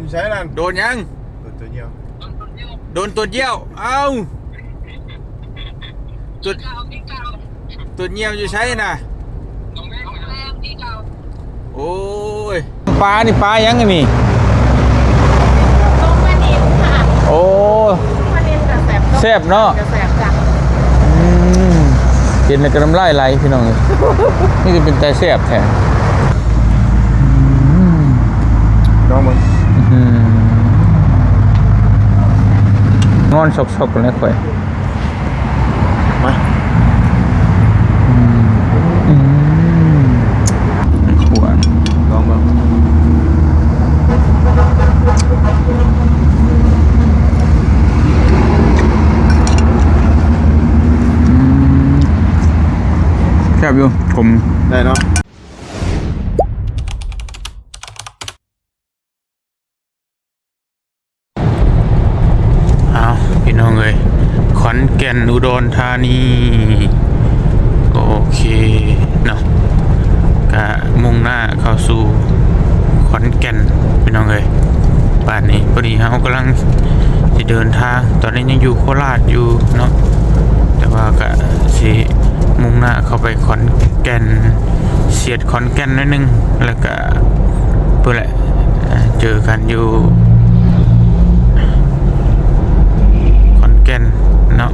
นใช้นั่นโดนยังโดนตัวเดียวโดนตัวเยี่ยว เอ้าตัวตัวเยี่ยวอยู่ใช่น่ะ โอ้ย ปลานี่ปลายังไงนี่ ต้มมานินค่ะโอ้ต้มมานินกับแสบแซ่บเนาะ กับแสบจ้ะอืมกินแล้วก็น้ำลายไหลพี่น้องเอ้ยนี่จะเป็นแต่แซ่บแท้น้องมึง อืมง อนชกๆกันเลยค่อยมาอืมขวดลองมึงแซ่บอยู่ผมได้เนาะ เอาพี่น้องเอ้ยขอนแก่นอุดร ธานีโอเคเนาะกะมุ่งหน้าเข้าสู่ขอนแก่นพี่น้องเอ้ยป่านนี้พอดีเฮากำลังสิเดินทาง ตอนนี้ยังอยู่โคราชอยู่เนาะแต่ว่าก็สิมุ่งหน้าเข้าไปขอนแก่นเสียดขอนแก่นนิดนึงแล้วก็เพื่อแหละเจอกันอยู่ ขอนแก่นเนาะ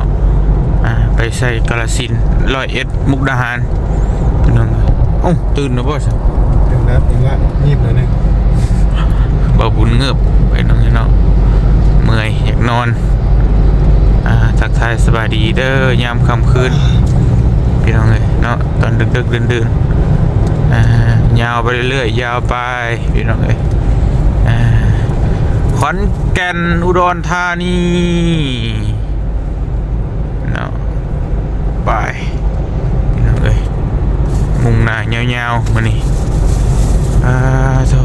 อ่าไป ใส่กาลสินธุ์ร้อยเอ็ดมุกดาหารพี่น้องโอ้าตื่นนะบ่สถึงแล้วถึงแล้วงีบเลยนึงบ่บุญเงือบไปน้องเนาะเมื่อยอยากนอนอ่าทักทายสบายดีเด้อยามค่ำคืนพี่น้องเอ้ยเนาะตอนดึกๆดื่นๆอ่ายาวไปเรื่อยๆยาวไปพี่น้องเอ้ยอ่าขอนแก่นอุดรธานีเนาะ ไปพี่น้องเอ้ยมุงหน้ายาวๆมานี่อ่าโธ่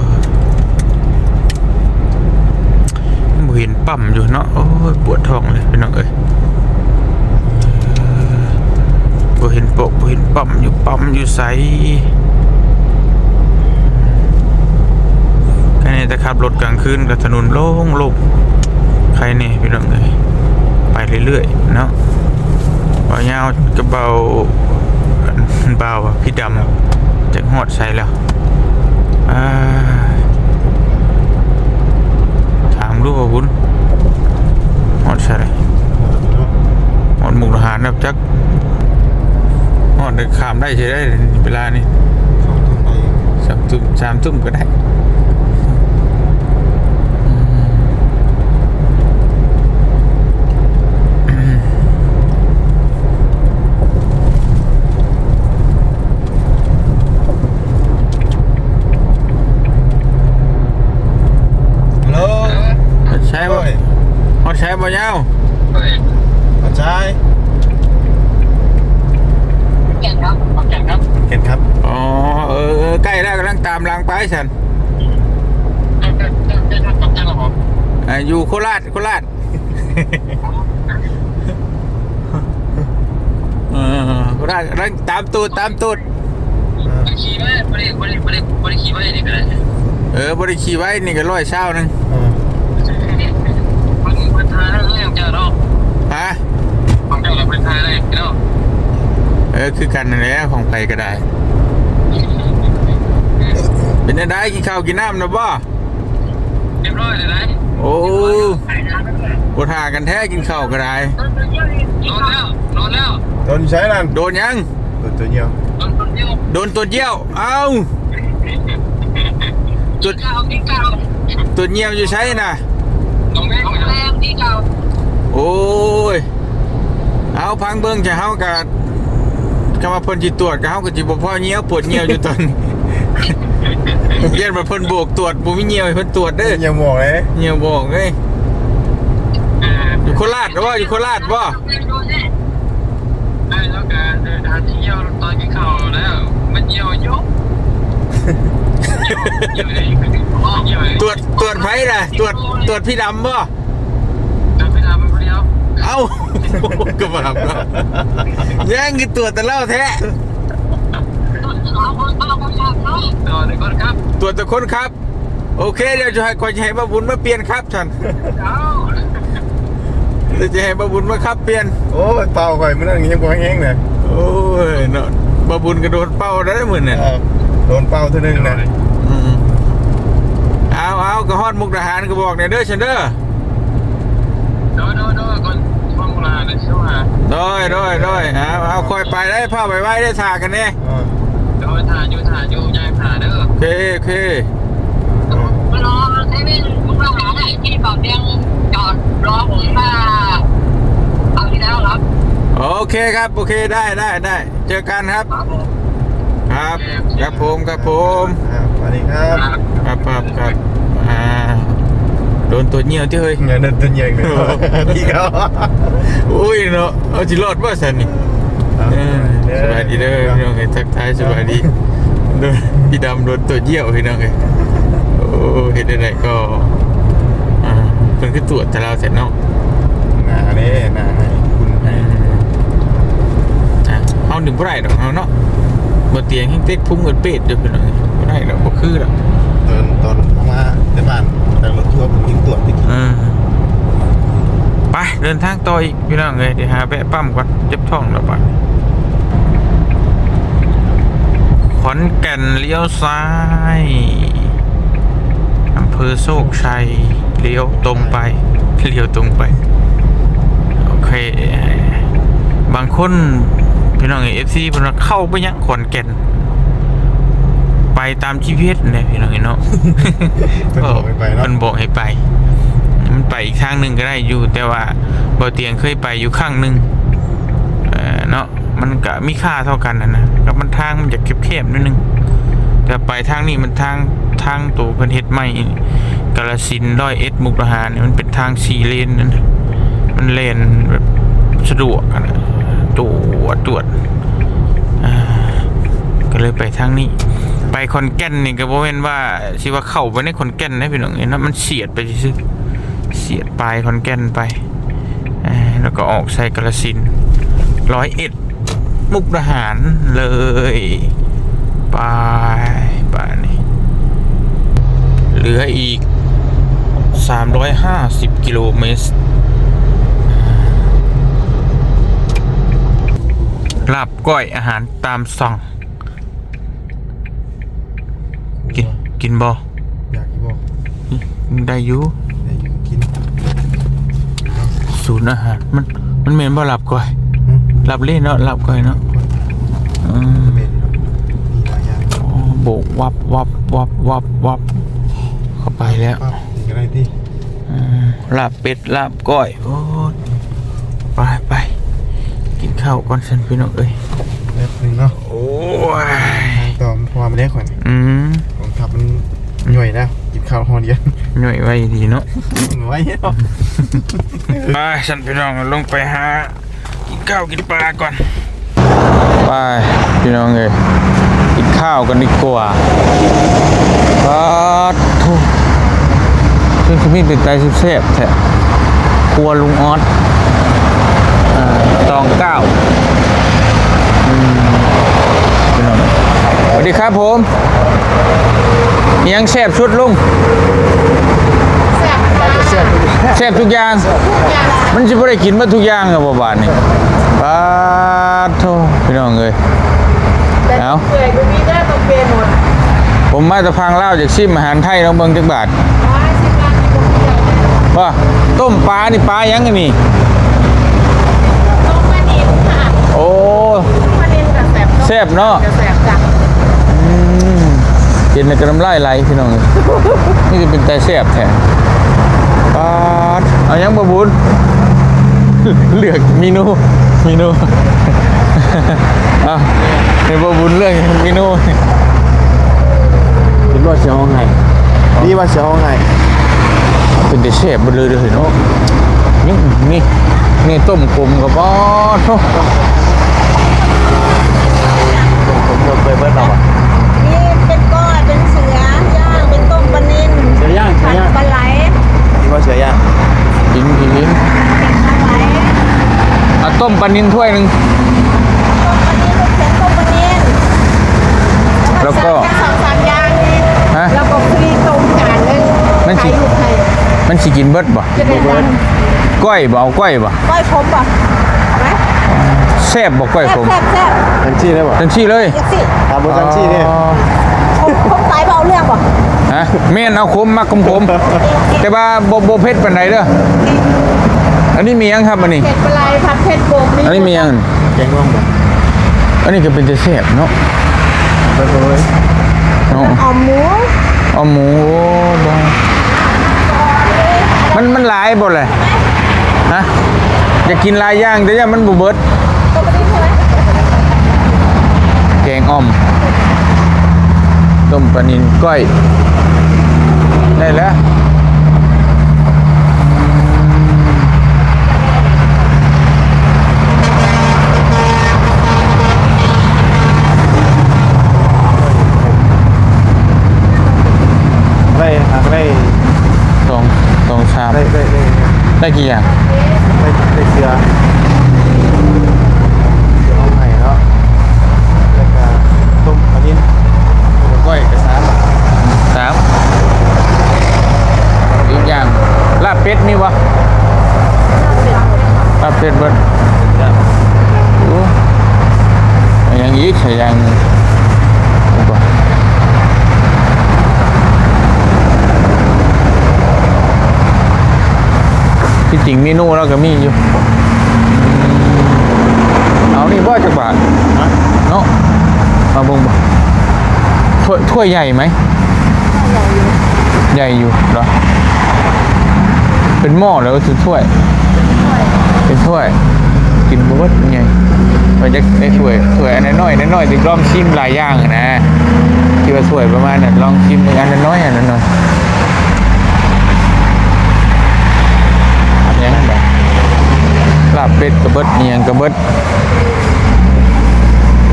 บ่เห็นปั๊มอยู่เนาะโอ้ยปวดท้องเลยพี่น้องเอ้ยบ่เห็นโปะบ่เห็นปั๊มอยู่ปั๊มอยู่ไสแค่นี้แต่ขับรถกลางคืนกับถนนโล่งโล่งใครเนี่ยพี่น้องเอ้ยไปเรื่อยๆเนาะ บ่ยาวกระเบาเบาพี่ดำจะหอดใส่แล้วถามลูกว่าคุณหอดใช่เลยหอดหมุกทหารแบบจักหอดได้ขามได้ใช่ได้เวลานี่สามทุ่มสามทุ่มก็ได้อืม ฮัลโหล ใช่บ่หอดใช่ บ่ยาวอาจารย์แก่นครับเห็นครับ อ๋อ เออเออใกล้แล้วกำลังตามหลังไปฉันอ่าอยู่โคราชโคราชเออโคราชกำลังตามตูดตามตูดขี่ไว้บริบริบริบริขี่ไว้นี่ก็ได้เออบริขี่ไว้นี่ก็ร้อยเช้าหนึงเออมันมัน ทายได้เลยของเจ้าเนาะฮะของเจ้าเราเป็นทายได้เนาะเออคือกันนั่นแหละของไปก็ได้ เป็นยังไงกินข้าวกินน้ำนะบ่เรียบร้อยเลยนะโอ้บทากันแท้กินข้าวก็ได้นอนแล้วนอนแล้วโดนใช้นั่นโดนยังโดนตัวเดียวนอนคนเดียวโดนตัวเยี่ยวเอ้าตัวเก่าที่เก่าตัวเยี่ยวอยู่ใช่น่ะน้องแม่ของแรเจ้างที่ เก่าโอ้ย เอาพังเบิ่งจะเฮากับกำมาเพิ่นสิตรวจกับเฮาก็สิบ่พอเงี้ยวปวดเงี้ยวอยู่ตอนนี้เย็นมาเพิ่นโบกตรวจบ่มีเงี้ยวให้เพิ่นตรวจเด้อยังบอกเลยเงี้ยวบอกเอ้ยอยู่โคราชหรือว่าอยู่โคราชบ่ได้แล้วกันเดินทางเที่ยวตอนกินข้าวแล้ว มันเยี่ยวยกเยี่ยวเลยเยี่ยวเลยตรวจตรวจไผน่ะ ตรวจตรวจพี่ดำบ่ จะไม่ทำมันเดียว เอ้าก็บ่รับเนาะแย่งคือตรวจแต่เล่าแท้ต่อเลยก่อนครับตรวจแต่คนครับ โอเคเดี๋ยวจะให้คนให้บ้าบุญมาเปลี่ยนครับท่านเอาเดี๋ยวจะให้บ้าบุญมาครับเปลี่ยน โอ้ยเป่าก่อยมันนั่นยังบ่แห้งเลยโอ้ยเนาะบ้าบุญกระโดดเป้าได้เหมือนเนี่ยเออโดนเป่าเท่านึงนะอืมเอาเอากระฮอดมุกทหารก็บอกเนี่ยเด้อฉันเด้อโดยโดยโดยก่อ นช่วงเวลาเนี่ยใช่ไหมด้อยด้อยด้อยเอาเอาคอยไปได้ผ้าไปไว้ได้ถากันเนี่ยเออโดยถ่ายอยู่ถ่ายอยู่ยายถ่ายเด้อโอเคโอเคมารอเซเว่นมุกดาหารน่ะที่ปากเตียงจอดรอผมมาเอาที่แล้วครับ โอเคครับโอเคได้ได้ได้เจอกันครับ ครับผมครับครับผมครับผมอ่าสวัสดีครับ ครับครับครับอ่า โดนตัวเหี่ยวที่เฮ้ยเงินเดินตัวเย็นเลยพี่เขาอุ้ยเนาะเอาจิรอดว่าสันนี่เออสบายดีเด้อพี่น้องเอ้ยทักทายสบายดีโดนพี่ดำโดนตัวเหี่ยวพี่น้องเอ้ยโอ้เห็นได้ก็อ่าเพิ่นคือตรวจแต่เราเสร็จเนาะหนาเน่หนาให้คุณให้อะเอาหนึ่งบ่ได้ดอกเอาเนาะบ่เตียงให้เต็กพุ่งเงินเป็ดอยู่พี่น้องเอ้ยบ่ได้ดอกบ่คือดอกตอนตอนเขามาในบ้าน แต่รถทัวร์ผมยิงตรวจไปกี่อืมไปเดินทางต่ออีกพี่น้องเอ้ยเดี๋ยวหาแวะปั๊มก่อนเจ็บท้องแล้วปะขอนแก่นเลี้ยวซ้ายอำเภอโชคชัยเลี้ยวตรงไปเลี้ยวตรงไป โอเค บางคนพี่น้องเอฟซีเพิ่นว่าเข้าไปยังขอนแก่น ไปตาม GPS เนี่ยพี่น้องเนาะเป็นบอกไปไปเนาะมันบอกให้ไป มันไปอีกทางหนึ่งก็ได้อยู่ แต่ว่าบ่เตียงเคยไปอยู่ข้างหนึ่งเออเนาะมันก็มีค่าเท่ากันนะนะกับมันทางมันจะเค็บๆนิดนึงแต่ไปทางนี้มันทางทางตัวเพิ่นเฮ็ดใหม่กาลสินธุ์ร้อยเอ็ดมุกดาหารเนี่ยมันเป็นทางสี่เลนนั่นน่ะมันเลนแบบสะดวกอะนะตรวจตรวจอ่าก็เลยไปทางนี้ ไปคอนแก่นนี่ก็บ่แม่นว่าสิว่าเข้าไปในคอนแก่นนะพี่น้องเอ้ยนะมันเสียดไปซื่อเสียดปลายคอนแก่นไปแล้วก็ออกใส่กระสินร้อยเอ็ดมุกดาหารเลยไปไปนี่เหลืออีก 350 กิโลเมตรลาบก้อยอาหารตามสั่ง กินกินบ่อยากกินบอกได้อยู่ได้อยู่กินศูนย์อาหารมันมันเหม็นบ่หลับก่อยอืมหลับเล่นเนาะหลับก่อยเนาะอืมเมนูมีหลายอย่างอ๋อโบกวับวับวับวับวับเข้าไปแล้วปั๊บนี่ก็ได้ที่อืมลาบเป็ดลาบก้อยโอ้ยไปไปกินข้าวก่อนสันพี่น้องเอ้ยแป๊บนึงเนาะโอ้ยต่อมพอมาได้ก่อนอืมผมขับมัน หน่วยแล้วกินข้าวหอเดียวหน่วยไว้ดีเนาะไว้เนาะไปฉันพี่น้องลงไปหากินข้าวกินปลาก่อนไปพี่น้องเอ้ยกินข้าวกันดีกว่าปาทุซึ่งขมิ้นเป็นไตแซ่บๆแท้ครัวลุงออสอ่าตองเก้าอืมพี่น้อง สวัสดีครับผมอิหยังแซ่บชุดลุงแซ่บค่ะแซ่บทุกอย่าง มันจะไม่ได้กินมาทุกอย่างกับบาทนี่ปาดโทพี่น้องเอ้ยแต่เอาเปื่อยก็มีได้ต้องเปลี่ยนหมดผมมาจะพังเล่าวจากซิมอาหารไทยน้องเบิงจักบาทร้อยสิบบาทที่ผมเดียวได้ว่าต้มปลานี่ปลายังไงนี่ต้มมะนินค่ะโอ้มะนินกับแซ่บแซ่บเนาะ กับแซ่บจัง อืม กินในกระน้ำลายไหลพี่น้องเอ้ยนี่จะเป็นแต่แซ่บแท้ปาดเอายังบ่บุญเลือกเมนูเมนูเอาในบ่บุญเลือกเมนูคิดว่าจะเอาไงนี่ว่าเชียวไงเป็นแต่แซ่บหมดเลยเด้อเนาะนี่นี่นี่ต้มกลมกับอ๋อโท ผมผมเคยเบิ้ลเราอะ นี่เป็นก้อยเป็นเสือย่างเป็นต้มปลานิน เสือย่างเสื ผัด อย่าง ปลาไหล นี่ว่าเชียวย่าง กินกินกิน ปลาไหล เอาต้มป ลานินถ้วยหนึ่งต้มปลานินลูกเข็นต้มปลานินแล้วก็แค่สองสามอย่างนี่ฮะแล้วก็ฟรีต้มจานเลมันสิกินเบิดบ่จะได้ดังก้อยบ่เอาก้อยบ่ก้อยขมป่ะเอาไหมแซ่บบ่ก้อยแซ่ผบมแซ่บแซ่บทันชี่ได้ป่ะทันทีเลยเอ็กซี่ตามบนทันชี่เนี่ยอ๋อขมขมตายเบาเรื่องป่ะฮะแม่นเอาขมมักขมขมแต่ว่าบ่บ่เผ็ดปานใดเด้อ อันนี้มีหยังครับอันนี้เผ็ดปลายผัดเผ็ดโกงอันนี้มีหยังแกงร่องบ่อันนี้ก็เป็นจะแซ่บเนาะไปเลยเนาะออมหมูเอาหมูบ่มันมันหลายบ่เลยฮะอยากกินหลายอย่างแต่ว่ามันบ่เบิดตัวกระดิ่งใช่ไหมแกงอ่อม ต้มปลานินก้อย ได้แล้ว ได้กี่อย่าง ได้ได้เสือเสือเอาไห่เนาะแล้วก็ต้มอันนี้ก้อยกระซ้ำ สามอีกอย่างลาบเป็ดมีวะลาบเป็ดเบิดโอ้เอาอย่างอีกใส่อย่างหนึ่งดีกว่าที่จริง เมนูเราก็มีอยู่ เอานี่ว่าจะบาทเนาะมาบงบ่ถ้วยถ้วยใหญ่ไหม ใหญ่อยู่เหรอ เป็นหม้อแล้วคือถ้วย เป็นถ้วย กินบวชเป็นไงมันจะได้ถ้วยถ้วยอันน้อยๆน้อยๆติดลองชิมหลายอย่างอะนะที่ว่าถ้วยประมาณนั้นลองชิมอันน้อยๆอันน้อยๆยังแบบลาบ เป็ดกระเบิดเนียงกระเบิด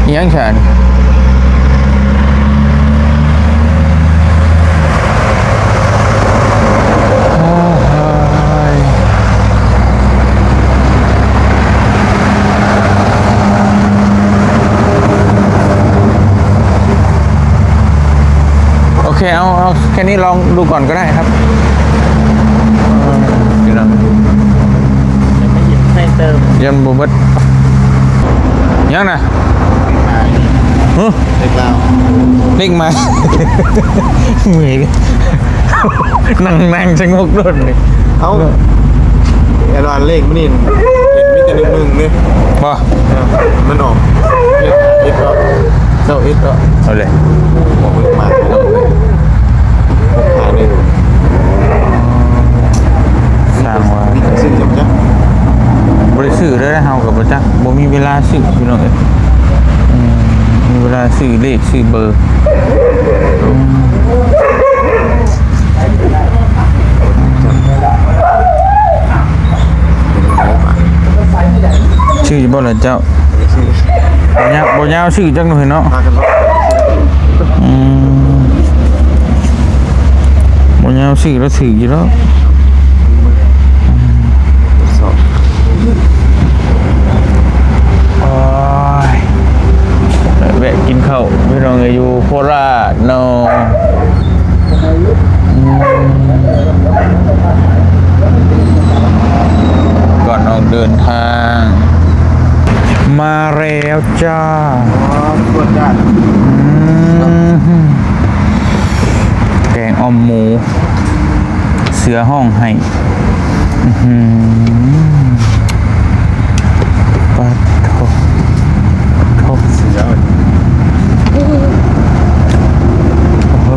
เนียงฉันโอเคเอาเอาแค่นี้ลองดูก่อนก็ได้ครับเออเดี๋ยวนะ ให้ เติมยันบูเบิดยังนะฮึเล็กลาวเล็กมาเหมือยเลยนั่งนั่งชะงกรถเลยเอ้าแอดวานเลขมันนี่เห็นมีแต่หนึ่งหนึ่งเนี่ยบ่มันออกเลขเอ็ดแล้วเจ้าเอ็ดแล้วเอาเลยออกมาหาหนึ่งสร้างว่ามีแต่ซื้อจำจ้ะ บริสื่อเลยนะเฮากับบจักบ่มีเวลาสื่อพี่น้องเอ้ยมีเวลาสื่อเลขสื่อเบอร์ชื่อบ่ล่ะเจ้าบ่ยาวบ่ยาวชื่อจังหน่อยเนาะอืมบ่ยาวชื่อแล้วถืออยู่แล้ว สอบ โอ้ยแวะ กินข้าวพี่น้องอยู่โคราชนอืมก่อนออกเดินทาง มาแล้วจ้าแกงอ่อมหมู เสือห้องให้อื้อหือปัดโทโท เดี๋ยว โอ้โห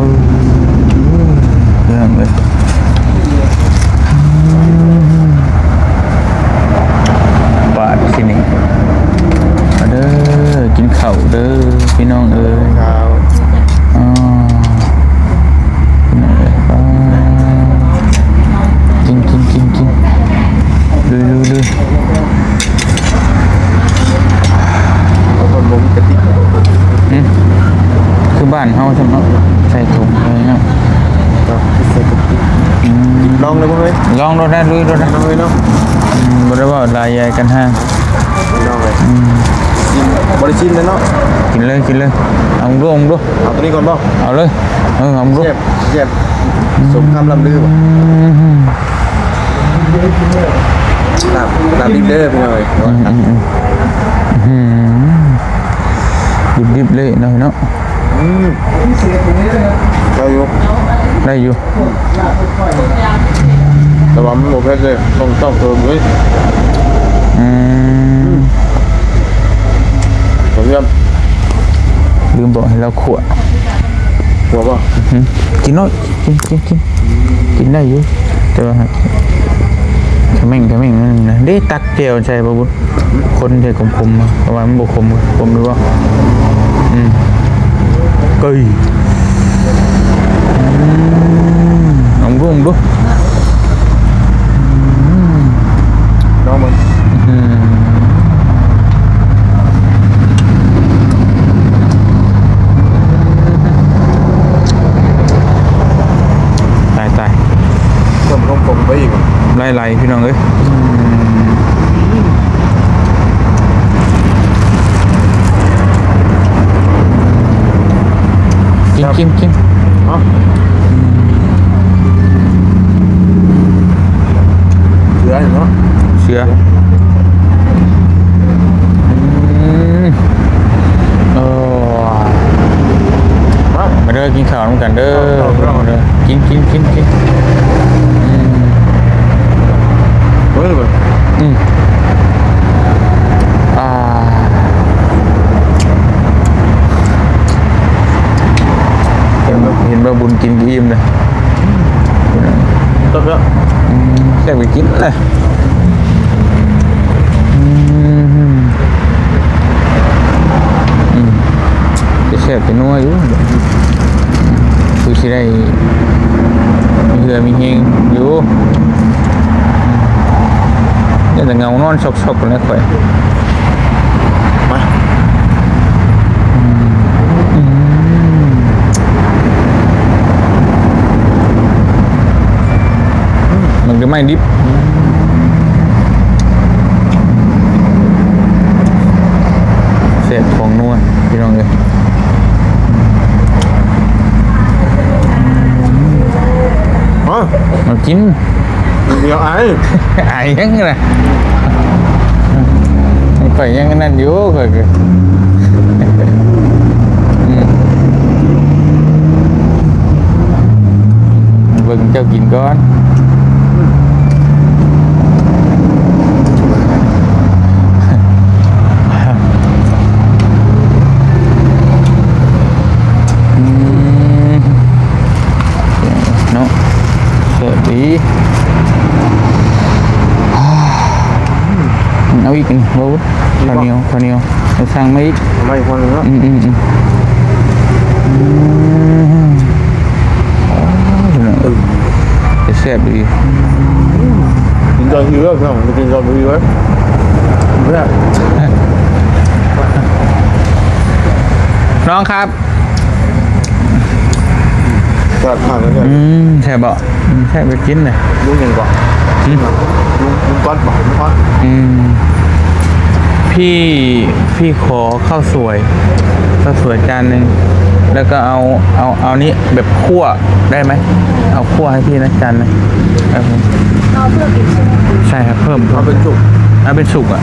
เรื่องเลยบาดสินี่มาเด้อ กินข้าวเด้อ พี่น้องเอ้ย ข้าว อ๋อพี่น้องเอ้ยอ่ากินกินกินกินลุยลุยลุย เอาคนล้มกระติก อืมคือบ้านเฮาใช่ไหมใส่ถุงเลยเนาะ ก็ใส่กระติก อืม ลองเลยพ่อเว้ย ลองรถได้ลุยรถได้ ลองเลยเนาะ อืม บ่ได้ว่าลายใหญ่กันห้างลองเลยชิมบริชิมเลยเนาะกินเลยกินเลยเอาดูเอาดูเอาตัวนี้ก่อนบ่เอาเลยเออเอาดูเจ็บเจ็บสมคำลำลือบ่ลาบลาบดิบเด้อพี่น้อยดิบดิบๆเลยหน่อยเนาะเราอยู่ได้อยู่ แต่ว่ามันบ่เผ็ดเลยต้องต้องเติมเว้ยอืมผมยลืมบอกให้เราขวดำหัวป่ะอืมกินเนาะกินกินกินกินได้อยู่แต่ว่าขมิ้นขมิ้นนั่นนะได้ตักเจียวใช่ป่ะบุญคนเด็กคมๆมาเพราะว่ามันบกคมคมหรือว่าอืมเกยอืมเอารุ่งดู น้องมึง อืมตายตาย เพิ่มกลมๆไปอีก ไล่ไล่พี่น้องเอ้ยกินกินกินเนาะเสือเนาะเสืออืมโอ้มามาเด้อกินข้าวน้ำกันเด้อมาเด้อกินกินกินกินอืม เฮ้ยเว้ย อืมอ่าเห็นบ่เห็นว่าบุญกินกี่อิ่มเลย ตับแล้ว อืมแค่ไป กินเลยอืมอืมจะแซ่บจะนัวอยู่คือสิได้มีเหือมีเฮงอยู่เนี่ยแต่เงานอนชอกๆกันแล้วค่อยมามันจะไม่ดิบเศษของนวลพี่น้องเลย อ๋อ มา กินเดี๋ยวไอ้ไอ้ยังไงนะข่อยยังนั่นอยู่ข่อยก็อืมเบิ่งเจ้ากินก่อนอืมเนาะเสียดี เอาอีกนี่บ่าวข้าวเหนียวข้าวเหนียวเอาสั่งมาอีกทำไมอีกคนหนึงเนาะอืมอืมอืมอืมอ๋อจะแซ่บดีกินจอนหิวแล้วพี่น้องไปกินจอนหิวไว้เพื่อนน้องครับตัดผ่านแล้วเนี่ยอืมแซ่บบ่อืมแซ่บไปกินเลยลุงยังบอกอืมลุงลุงก้อนบอกลุงก้อนอืม พี่พี่ขอข้าวสวยข้าวสวยจานหนึ่งแล้วก็เอาเอาเอานี้แบบคั่วได้ไหมเอาคั่วให้พี่นะจานหนึงครับผมเอาเพื่อกินใช่ไหมใช่ครับเพิ่มเพิ่เอามเป็นจุกเอาเป็นสุกอะ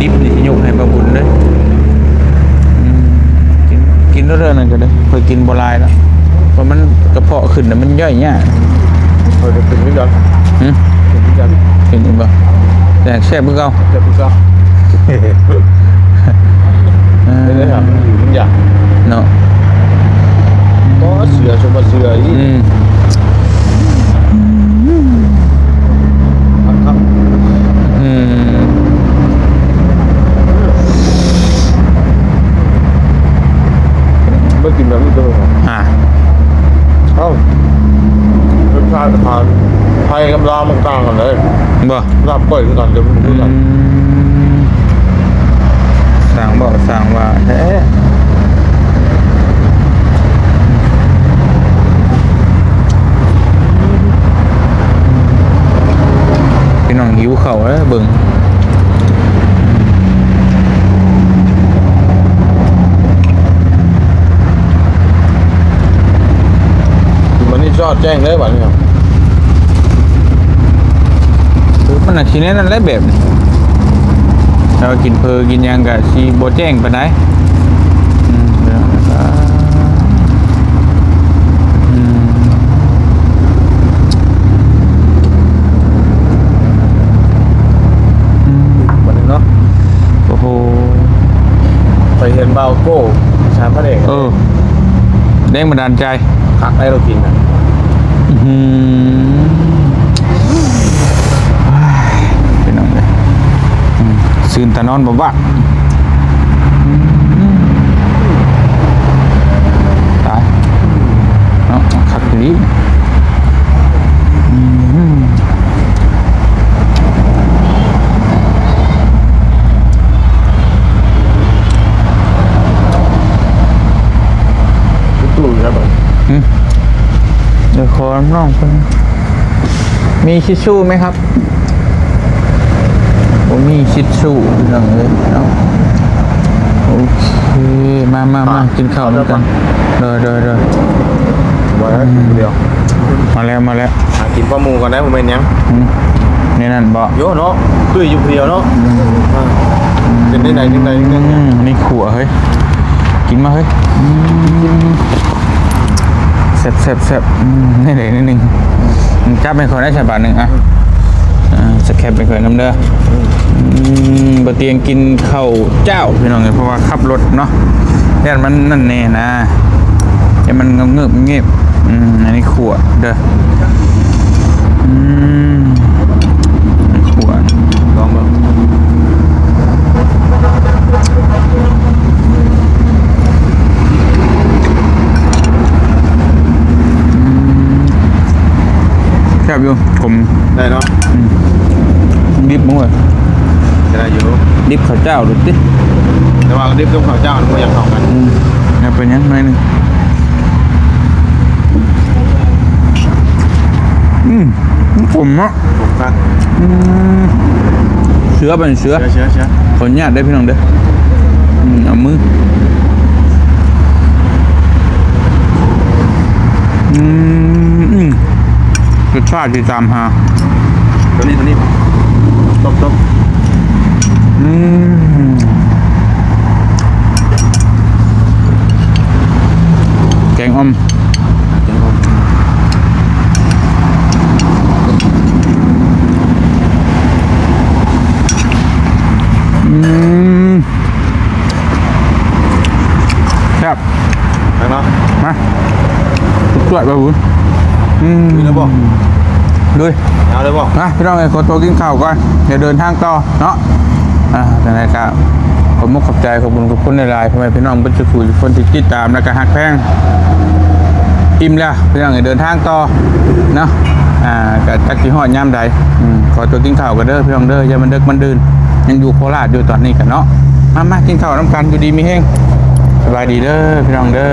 ดิบนี่ยกให้บาบุญเลยอืมกินกินเรื่อยๆนั่นก็ได้เคยกินโบราณแล้วเพราะมันกระเพาะขึ้นนะมันย่อยยากเออเดี๋ยวเป็นวิญญาณหึเป็นวิญญาณเห็นบ่แต่แซ่บเพื่อเก่าเจ็บปวดจ้าเออไม่ได้ครับอยู่วิ ญญาณเนาะก็เสือชมว่าเสืออี อืม ครับ อืม ไม่กินแบบนี้ตัวหรอ อะ เอ้ารสชาติทานไทยกับลาวมันต่างกันเลย บ่ ลาบก้อยคือกันเดี๋ยวมัน อื คือกัน มสั่งบ่สั่งว่าแท้พี่น้องหิวเข่าวแล้วเบิ่ง ยอดแจ้งเลยบัดนี้ครับคือมันน่ะชิ้นนั้นแหละแบบนี้เรากินเพอกินยังกะชีโบแจ้งไปไหนใดอืมเดี๋ยวนะครับบนี้เนาะโอ้โหไปเห็นเบาโก้ชาพระเอกเออแรงบันดาลใจคักให้เรากินนะ อื้อหือเป็นยังไงอืมซื่นตานอนบ่บ้าตายเนาะคักดีอืม ตุ้ยครับผม อืมเดี๋ยว ขอน้องคนมีชิชชู่ไหมครับผมมีชิชชู่เรื่องเลยเอาโอเคมามามากินข้าวด้วยกันเด้อเด้อเด้อไว้เดียวมาแล้วมาแล้วหากินปลาหมูกันได้ผมเป็นหยังอืมนี่นั่นบ่โยเนาะตุ้ยอยู่เดียวเนาะอ่าเป็นได้ไหนที่ไหนที่ไหนอืมนี่ขัวเฮ้ยกินมาเฮ้ยอืมแซ่บแซ่บแซ่บนี่เลยนิดนึงจับเป็นคนได้ฉบับหนึ่งอะสแคปเป็นคนน้ำเด้ออืมบะเตียงกินข้าวเจ้าพี่น้องเลยเพราะว่าขับรถเนาะย่านมันนั่นแน่นะย่านมันเงือบเงียบอันนี้ขวดเด้ออืมขัว ลองเบิ่ง แซ่ บอยู่ผมได้เนาะดิบมั้งเว้ยจะได้อยู่ดิบข้าวเจ้าดูดิแต่ว่าดิบกับข้าวเจ้ามันก็ยังเข้ากันอืมเอาเป็นยังไงหนึ่งอืมผมอะผมครับอืมเชื้อเป็นเชื้อเชื้อเชื้อเชื้อขออนุญาตได้พี่น้องเด้ออืมเอามืออืมอืม รสชาติที่ตามหาตัวนี้ตัวนี้ต้มต้มอืมแกงอ่อมอืมครับไปเนาะมาสุดยอดไปบุญ อืมมีแล้วบอกด้วยเอาเลยบอกนะพี่น้องไอ้คนโตวกินข้าวก่อนเดี๋ยวเดินทางต่อเนาะอ่าแต่ไหนครับผมมุกขอบใจขอบคุณขอบคุณในไลน์พ่อแม่พี่น้องเป็นสุขุคนที่ติดตามแล้วก็ฮักแพงอิ่มแล้วพี่น้องไอ้เดินทางต่อเนาะอ่ากับจักรีฮอดย่ามใดอืมขอตัวกินข้าวกันเด้อพี่น้องเด้ออย่ามันเดึกมันดื่นยังอยู่โคราชอยู่ตอนนี้กันเนาะมามากินข้าวน้ำกันอยู่ดีมีแห้งสบายดีเด้อพี่น้องเด้อ